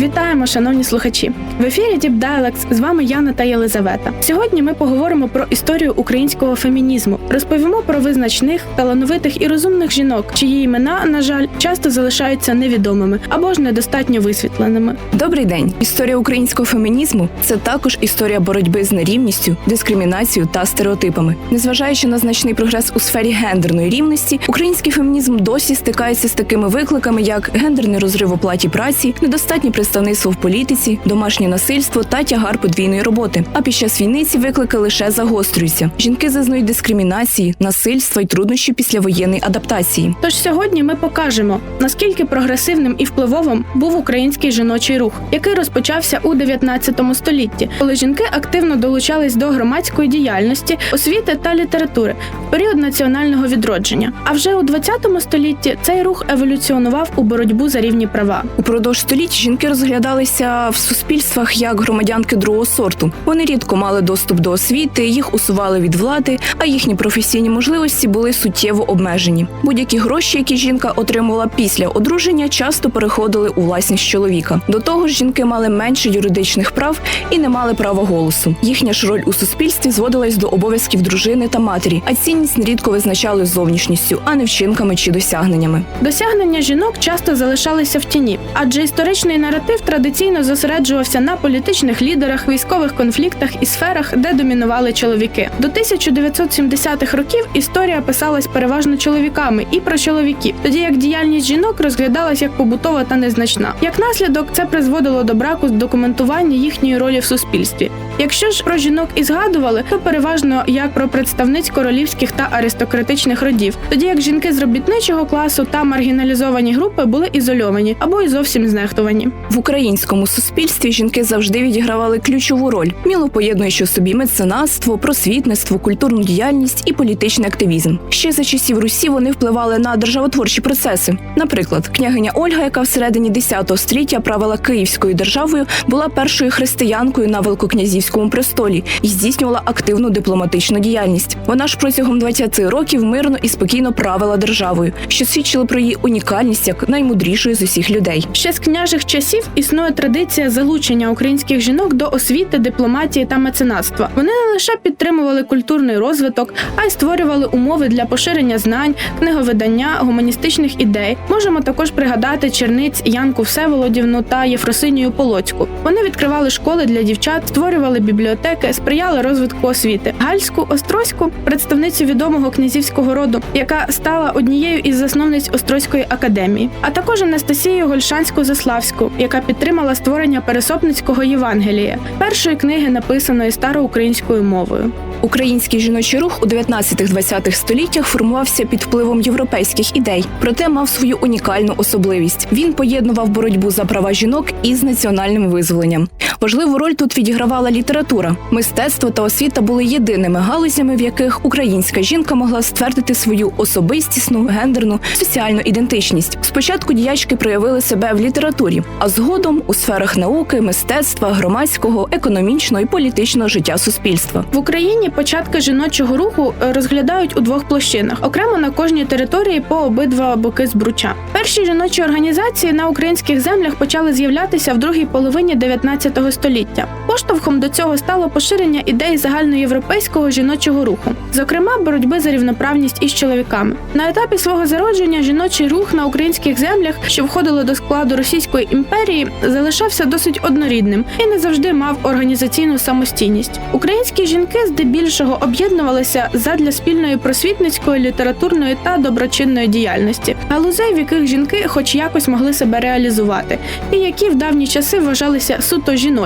Вітаємо, шановні слухачі! В ефірі Deep Dialects з вами Яна та Єлизавета. Сьогодні ми поговоримо про історію українського фемінізму, розповімо про визначних, талановитих і розумних жінок, чиї імена, на жаль, часто залишаються невідомими або ж недостатньо висвітленими. Добрий день. Історія українського фемінізму це також історія боротьби з нерівністю, дискримінацією та стереотипами. Незважаючи на значний прогрес у сфері гендерної рівності, український фемінізм досі стикається з такими викликами, як гендерний розрив оплаті праці, недостатнє представництво в політиці, домашнє насильство та тягар подвійної роботи. А під час війни ці виклики лише загострюються. Жінки зазнають дискримінації, насильства й труднощів післявоєнної адаптації. Тож сьогодні ми покажемо, наскільки прогресивним і впливовим був український жіночий рух, який розпочався у 19 столітті, коли жінки активно долучались до громадської діяльності, освіти та літератури в період національного відродження. А вже у 20 столітті цей рух еволюціонував у боротьбу за рівні права. Упродовж століть жінки розглядалися в суспільствах як громадянки другого сорту. Вони рідко мали доступ до освіти, їх усували від влади, а їхні професійні можливості були суттєво обмежені. Будь-які гроші, які жінка отримувала після одруження, часто переходили у власність чоловіка. До того ж, жінки мали менше юридичних прав і не мали права голосу. Їхня ж роль у суспільстві зводилась до обов'язків дружини та матері, а цінність нерідко визначали зовнішністю, а не вчинками чи досягненнями. Досягнення жінок часто залишалися в тіні, адже історичний наратив традиційно зосереджувався на політичних лідерах, військових конфліктах і сферах, де домінували чоловіки. До 1970-х років історія писалась переважно чоловіками і про чоловіків, тоді як діяльність жінок розглядалась як побутова та незначна. Як наслідок, це призводило до браку документування їхньої ролі в суспільстві. Якщо ж про жінок і згадували, то переважно як про представниць королівських та аристократичних родів, тоді як жінки з робітничого класу та маргіналізовані групи були ізольовані або й зовсім знехтувані. В українському суспільстві жінки завжди відігравали ключову роль, міло поєднуючи собі меценатство, просвітництво, культурну діяльність і політичний активізм. Ще за часів Русі вони впливали на державотворчі процеси. Наприклад, княгиня Ольга, яка всередині X століття правила Київською державою, була першою християнкою на великокнязівському престолі і здійснювала активну дипломатичну діяльність. Вона ж протягом 20 років мирно і спокійно правила державою, що свідчило про її унікальність як наймудрішої з усіх людей. Ще з княжих часів існує традиція залучення українських жінок до освіти, дипломатії та меценатства. Вони не лише підтримували культурний розвиток, а й створювали умови для поширення знань, книговидання, гуманістичних ідей. Можемо також пригадати черниць Янку Всеволодівну та Єфросинію Полоцьку. Вони відкривали школи для дівчат, створювали бібліотеки, сприяли розвитку освіти. Гальську Острозьку, представницю відомого князівського роду, яка стала однією із засновниць Острозької академії, а також Анастасію Гольшанську Заславську, яка підтримала створення Пересопницького Євангелія, першої книги, написаної староукраїнською мовою. Український жіночий рух у 19-20 століттях формувався під впливом європейських ідей, проте мав свою унікальну особливість. Він поєднував боротьбу за права жінок із національним визволенням. Важливу роль тут відігравала література. Мистецтво та освіта були єдиними галузями, в яких українська жінка могла ствердити свою особистісну, гендерну, соціальну ідентичність. Спочатку діячки проявили себе в літературі, а згодом у сферах науки, мистецтва, громадського, економічного і політичного життя суспільства. В Україні початки жіночого руху е, розглядають у двох площинах, окремо на кожній території по обидва боки збруча. Перші жіночі організації на українських землях почали з'являтися в другій половині 19 століття. Поштовхом до цього стало поширення ідей загальноєвропейського жіночого руху, зокрема боротьби за рівноправність із чоловіками. На етапі свого зародження жіночий рух на українських землях, що входили до складу Російської імперії, залишався досить однорідним і не завжди мав організаційну самостійність. Українські жінки здебільшого об'єднувалися задля спільної просвітницької, літературної та доброчинної діяльності, галузей, в яких жінки, хоч якось могли себе реалізувати, і які в давні часи вважалися суто жіночими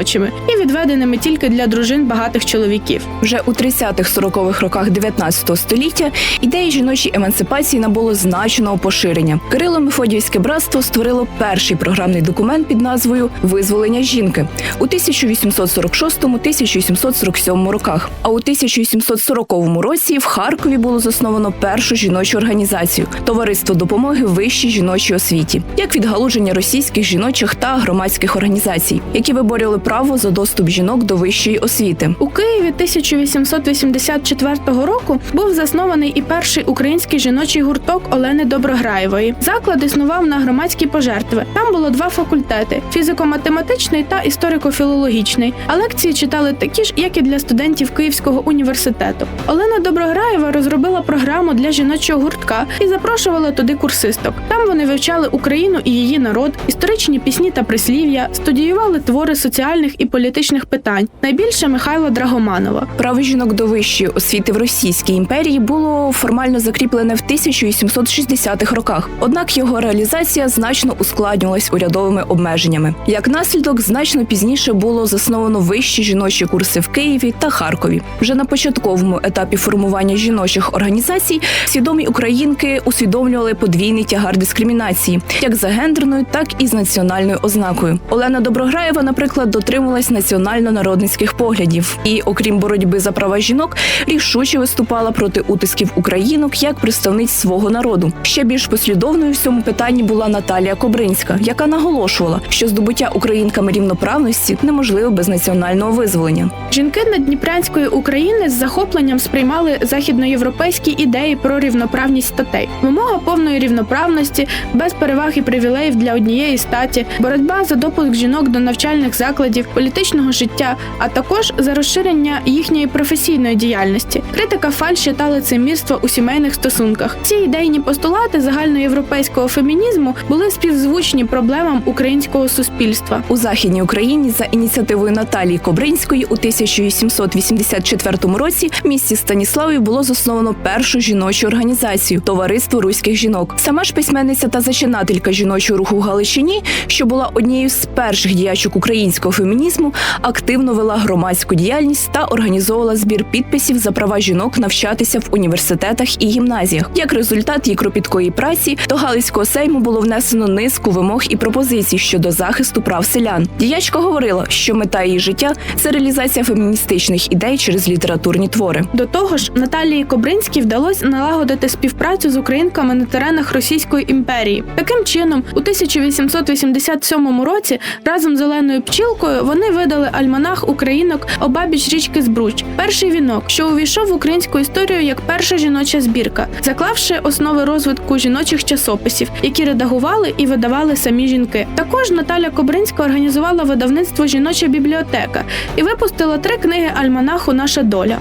і відведеними тільки для дружин багатих чоловіків. Вже у 30-40-х роках 19 століття ідеї жіночої емансипації набуло значного поширення. Кирило Мефодіївське братство створило перший програмний документ під назвою Визволення жінки у 1846-1847 роках. А у 1840 році в Харкові було засновано першу жіночу організацію Товариство допомоги вищій жіночій освіті, як відгалуження російських жіночих та громадських організацій, які виборювали право за доступ жінок до вищої освіти. У Києві 1884 року був заснований і перший український жіночий гурток Олени Доброграєвої. Заклад існував на громадські пожертви. Там було два факультети: фізико-математичний та історико-філологічний. А лекції читали такі ж, як і для студентів Київського університету. Олена Доброграєва розробила програму для жіночого гуртка і запрошувала туди курсисток. Там вони вивчали Україну і її народ, історичні пісні та прислів'я, студіювали твори соціальних і політичних питань. Найбільше Михайла Драгоманова. Право жінок до вищої освіти в Російській імперії було формально закріплене в 1860-х роках. Однак його реалізація значно ускладнювалась урядовими обмеженнями. Як наслідок, значно пізніше було засновано вищі жіночі курси в Києві та Харкові. Вже на початковому етапі формування жіночих організацій свідомі українки усвідомлювали подвійний тягар дискримінації, як за гендерною, так і з національною ознакою. Олена Доброграєва, наприклад, дотримувалась національно-народницьких поглядів і, окрім боротьби за права жінок, рішуче виступала проти утисків українок як представниць свого народу. Ще більш послідовною в цьому питанні була Наталія Кобринська, яка наголошувала, що здобуття українками рівноправності неможливе без національного визволення. Жінки Надніпрянської України з захопленням сприймали західноєвропейські ідеї про рівноправність статей, вимога повної рівноправності, без переваг і привілеїв для однієї статі, боротьба за допуск жінок до навчальних закладів, політичного життя, а також за розширення їхньої професійної діяльності. Критика фальші та лицемірства у сімейних стосунках. Ці ідейні постулати загальноєвропейського фемінізму були співзвучні проблемам українського суспільства. У західній Україні за ініціативою Наталії Кобринської у 1884 році в місті Станіславі було засновано першу жіночу організацію Товариство руських жінок. Сама ж письменниця та зачинателька жіночого руху в Галичині, що була однією з перших діячок українського фемінізму, активно вела громадську діяльність та організовувала збір підписів за права жінок навчатися в університетах і гімназіях. Як результат її кропіткої праці до Галицького сейму було внесено низку вимог і пропозицій щодо захисту прав селян. Діячка говорила, що мета її життя це реалізація феміністичних ідей через літературні твори. До того ж, Наталії Кобринській вдалося налагодити співпрацю з українками на теренах Російської імперії. Таким чином, у 1887 році разом з Оленою Пчілкою вони видали альманах українок обабіч річки Збруч, перший вінок, що увійшов в українську історію як перша жіноча збірка, заклавши основи розвитку жіночих часописів, які редагували і видавали самі жінки. Також Наталя Кобринська організувала видавництво Жіноча бібліотека і випустила три книги альманаху Наша доля.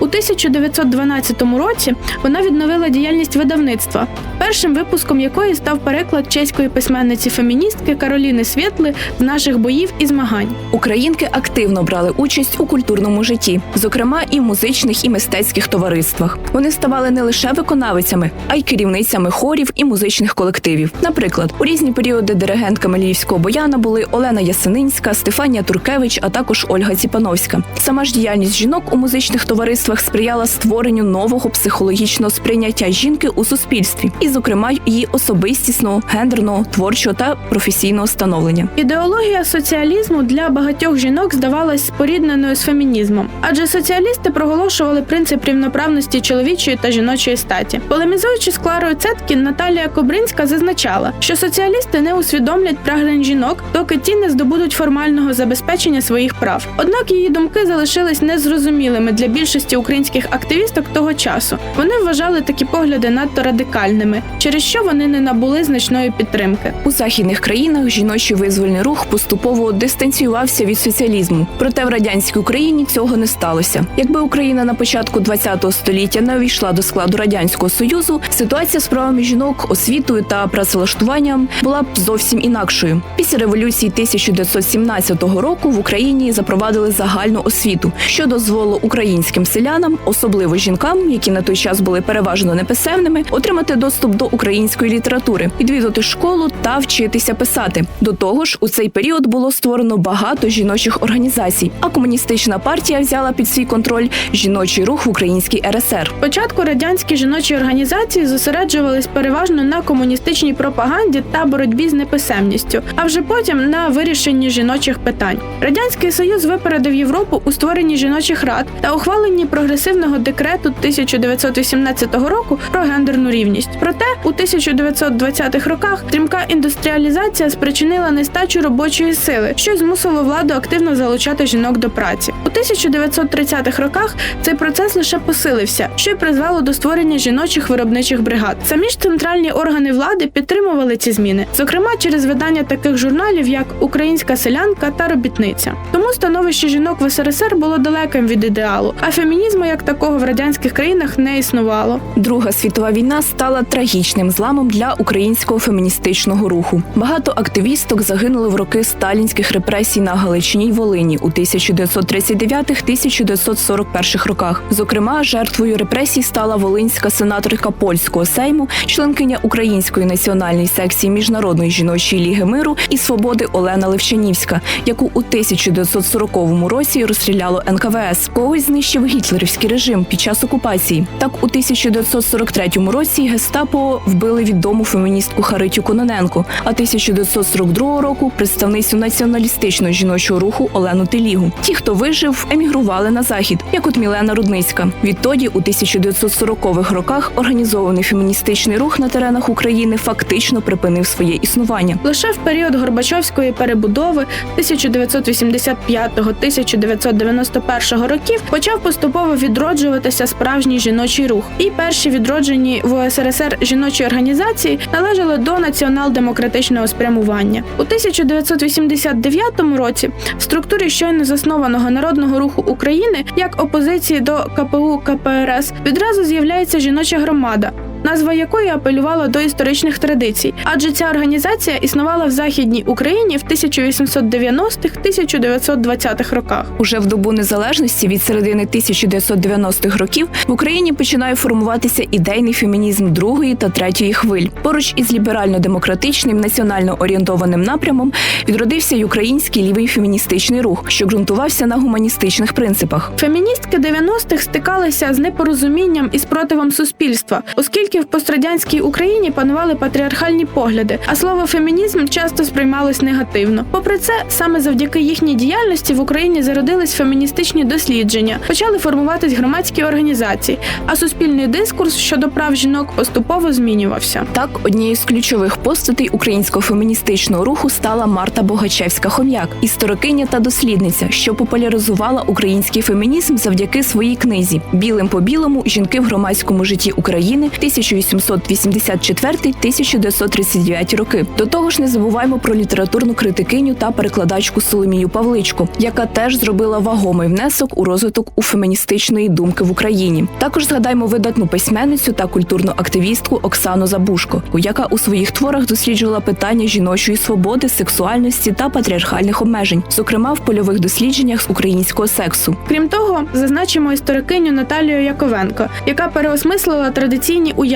У 1912 році вона відновила діяльність видавництва, першим випуском якої став переклад чеської письменниці феміністки Кароліни Свєтли з наших боїв і змагань. Українки активно брали участь у культурному житті, зокрема і в музичних і мистецьких товариствах. Вони ставали не лише виконавицями, а й керівницями хорів і музичних колективів. Наприклад, у різні періоди диригентками львівського бояна були Олена Ясенинська, Стефанія Туркевич, а також Ольга Ціпановська. Сама ж діяльність жінок у музичних товариствах сприяла створенню нового психологічного сприйняття жінки у суспільстві, і, зокрема, її особистісного, гендерного, творчого та професійного становлення. Ідеологія соціалізму для багатьох жінок здавалась спорідненою з фемінізмом, адже соціалісти проголошували принцип рівноправності чоловічої та жіночої статі. Полемізуючи з Кларою Цеткін, Наталія Кобринська зазначала, що соціалісти не усвідомлять прагнень жінок, доки ті не здобудуть формального забезпечення своїх прав. Однак її думки залишились незрозумілими для більшості українських активісток того часу. Вони вважали такі погляди надто радикальними, через що вони не набули значної підтримки. У західних країнах жіночий визвольний рух поступово дистанціювався від соціалізму. Проте в радянській Україні цього не сталося. Якби Україна на початку ХХ століття не увійшла до складу радянського союзу, ситуація з правами жінок, освітою та працевлаштуванням була б зовсім інакшою. Після революції 1917 року в Україні запровадили загальну освіту, що дозволило українським селянам селянам, особливо жінкам, які на той час були переважно неписемними, отримати доступ до української літератури, відвідати школу та вчитися писати. До того ж, у цей період було створено багато жіночих організацій, а комуністична партія взяла під свій контроль жіночий рух в Українській РСР. Спочатку радянські жіночі організації зосереджувались переважно на комуністичній пропаганді та боротьбі з неписемністю, а вже потім на вирішенні жіночих питань. Радянський Союз випередив Європу у створенні жіночих рад та ухваленні прогресивного декрету 1918 року про гендерну рівність. Проте у 1920-х роках стрімка індустріалізація спричинила нестачу робочої сили, що змусило владу активно залучати жінок до праці. У 1930-х роках цей процес лише посилився, що й призвело до створення жіночих виробничих бригад. Самі ж центральні органи влади підтримували ці зміни, зокрема через видання таких журналів, як Українська селянка та робітниця. Тому становище жінок в СРСР було далеким від ідеалу, а фемінізму як такого в радянських країнах не існувало. Друга світова війна стала трагічним зламом для українського феміністичного руху. Багато активісток загинули в роки сталінських репресій на Галичині й Волині у 1939-1941 роках. Зокрема, жертвою репресій стала волинська сенаторка польського сейму, членкиня Української національної секції міжнародної жіночої ліги миру і свободи Олена Левчанівська, яку у 1940 році розстріляло НКВС. Когось знищив гітлерівський режим під час окупації. Так, у 1943 році гестапо вбили відому феміністку Харитю Кононенко, а 1942 року представницю націоналістичного жіночого руху Олену Телігу. Ті, хто вижив, емігрували на захід, як от Мілена Рудницька. Відтоді, у 1940-х роках, організований феміністичний рух на теренах України фактично припинив своє існування. Лише в період Горбачовської перебудови 1985-1991 років почав поступово відроджуватися справжній жіночий рух. І перші відроджені в СРСР жіночі організації належали до націонал-демократичного спрямування. У 1989 році в структурі щойно заснованого народного руху України як опозиції до КПУ КПРС відразу з'являється жіноча громада. Назва якої апелювала до історичних традицій, адже ця організація існувала в західній Україні в 1890-1920-х роках. Уже в добу незалежності від середини 1990-х років в Україні починає формуватися ідейний фемінізм другої та третьої хвиль. Поруч із ліберально-демократичним національно орієнтованим напрямом відродився й український лівий феміністичний рух, що ґрунтувався на гуманістичних принципах. Феміністки 90-х стикалися з непорозумінням і спротивом суспільства, оскільки в пострадянській Україні панували патріархальні погляди, а слово фемінізм часто сприймалось негативно. Попри це, саме завдяки їхній діяльності в Україні зародились феміністичні дослідження, почали формуватись громадські організації, а суспільний дискурс щодо прав жінок поступово змінювався. Так, однією з ключових постатей українського феміністичного руху стала Марта Богачевська-Хом'як, історикиня та дослідниця, що популяризувала український фемінізм завдяки своїй книзі Білим по білому жінки в громадському житті України 1884-1939 роки. До того ж, не забуваємо про літературну критикиню та перекладачку Соломію Павличко, яка теж зробила вагомий внесок у розвиток у феміністичної думки в Україні. Також згадаймо видатну письменницю та культурну активістку Оксану Забушко, яка у своїх творах досліджувала питання жіночої свободи, сексуальності та патріархальних обмежень, зокрема в польових дослідженнях з українського сексу. Крім того, зазначимо історикиню Наталію Яковенко, яка переосмислила традиційні уявлення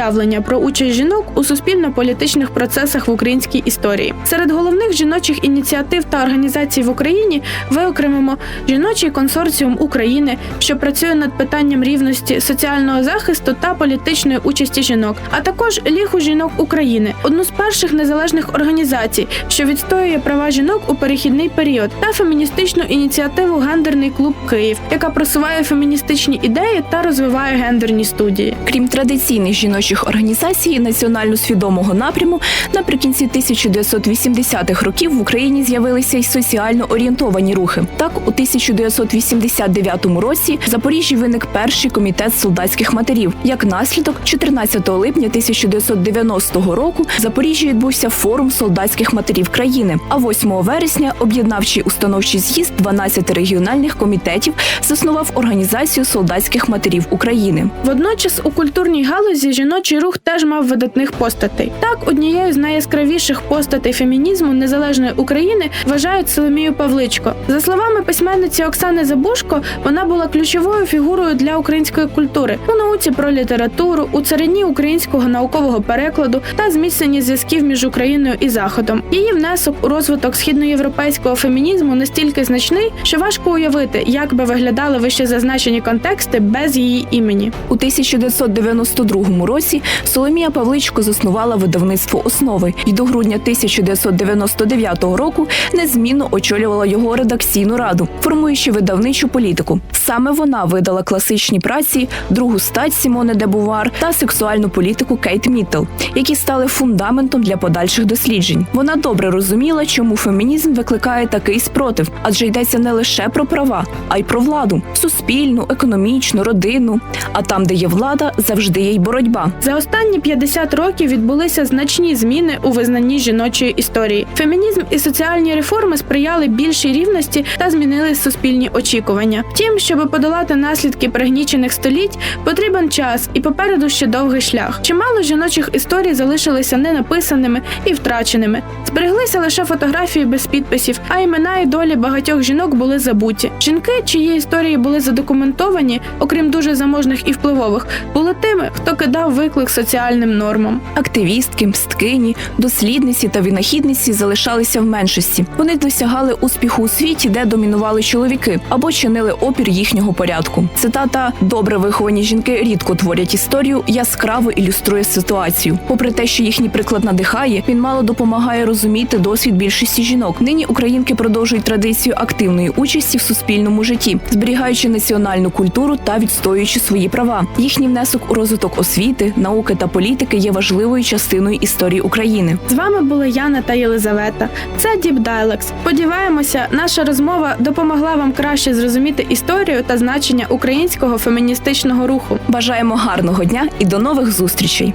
про участь жінок у суспільно-політичних процесах в українській історії. Серед головних жіночих ініціатив та організацій в Україні виокремимо жіночий консорціум України, що працює над питанням рівності, соціального захисту та політичної участі жінок, а також Лігу жінок України, одну з перших незалежних організацій, що відстоює права жінок у перехідний період, та феміністичну ініціативу Гендерний клуб Київ, яка просуває феміністичні ідеї та розвиває гендерні студії. Крім традиційних жіночих організацій національно свідомого напряму, наприкінці 1980-х років в Україні з'явилися й соціально орієнтовані рухи. Так, у 1989 році в Запоріжжі виник перший комітет солдатських матерів. Як наслідок, 14 липня 1990 року в Запоріжжі відбувся форум солдатських матерів країни. А 8 вересня об'єднавчий установчий з'їзд 12 регіональних комітетів заснував організацію солдатських матерів України. Водночас у культурній галузі жіночі жіночий рух теж мав видатних постатей. Так, однією з найяскравіших постатей фемінізму незалежної України вважають Соломію Павличко. За словами письменниці Оксани Забушко, вона була ключовою фігурою для української культури у науці про літературу, у царині українського наукового перекладу та зміцненні зв'язків між Україною і Заходом. Її внесок у розвиток східноєвропейського фемінізму настільки значний, що важко уявити, як би виглядали вище зазначені контексти без її імені. У 1992 році Соломія Павличко заснувала видавництво основи і до грудня 1999 року незмінно очолювала його редакційну раду, формуючи видавничу політику. Саме вона видала класичні праці Другу стать Сімоне де Бувар та сексуальну політику Кейт Міттел, які стали фундаментом для подальших досліджень. Вона добре розуміла, чому фемінізм викликає такий спротив, адже йдеться не лише про права, а й про владу суспільну, економічну, родинну. А там, де є влада, завжди є й боротьба. За останні 50 років відбулися значні зміни у визнанні жіночої історії. Фемінізм і соціальні реформи сприяли більшій рівності та змінили суспільні очікування. Втім, щоб подолати наслідки пригнічених століть, потрібен час і попереду ще довгий шлях. Чимало жіночих історій залишилися ненаписаними і втраченими. Збереглися лише фотографії без підписів, а імена і долі багатьох жінок були забуті. Жінки, чиї історії були задокументовані, окрім дуже заможних і впливових, були тими, хто кидав виклик соціальним нормам. Активістки, мсткині, дослідниці та винахідниці залишалися в меншості. Вони досягали успіху у світі, де домінували чоловіки або чинили опір їхнього порядку. Цитата добре виховані жінки рідко творять історію, яскраво ілюструє ситуацію. Попри те, що їхній приклад надихає, він мало допомагає розуміти досвід більшості жінок. Нині українки продовжують традицію активної участі в суспільному житті, зберігаючи національну культуру та відстоюючи свої права. Їхній внесок у розвиток освіти, науки та політики є важливою частиною історії України. З вами були Яна та Єлизавета. Це Діп Дайлекс. Сподіваємося, наша розмова допомогла вам краще зрозуміти історію та значення українського феміністичного руху. Бажаємо гарного дня і до нових зустрічей.